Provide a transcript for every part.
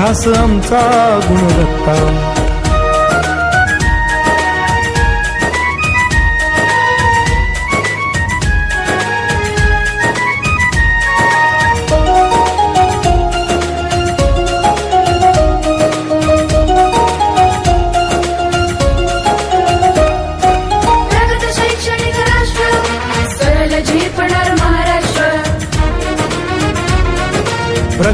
ध्यास आमचा गुणवत्ता.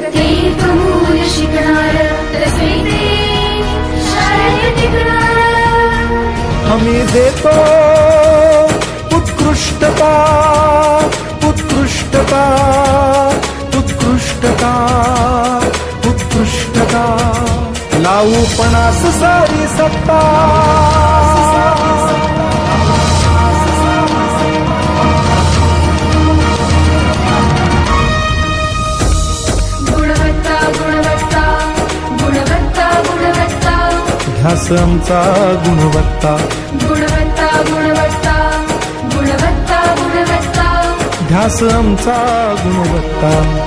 प्रत्येक मूल शिकणार तसे शाळेत टिकणार. आम्ही देतो उत्कृष्टता उत्कृष्टता उत्कृष्टता उत्कृष्टता. लावू पणास सारी सत्ता. आमचा गुणवत्ता. गुणवत्ता गुणवत्ता गुणवत्ता गुणवत्ता. ध्यास आमचा गुणवत्ता.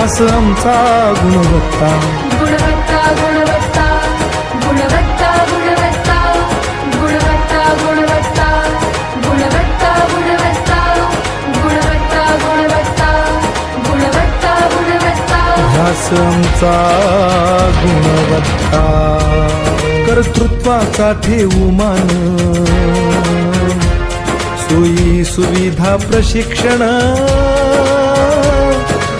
ध्यास आमचा गुणवत्ता गुणवत्ता गुणवत्ता गुणवत्ता गुणवत्ता गुणवत्ता गुणवत्ता गुणवत्ता गुणवत्ता गुणवत्ता गुणवत्ता गुणवत्ता गुणवत्ता आमचा गुणवत्ता कर्तृत्वाचा ठेवू मान सोयी सुविधा प्रशिक्षण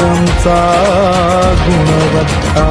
आमचा गुणवत्ता.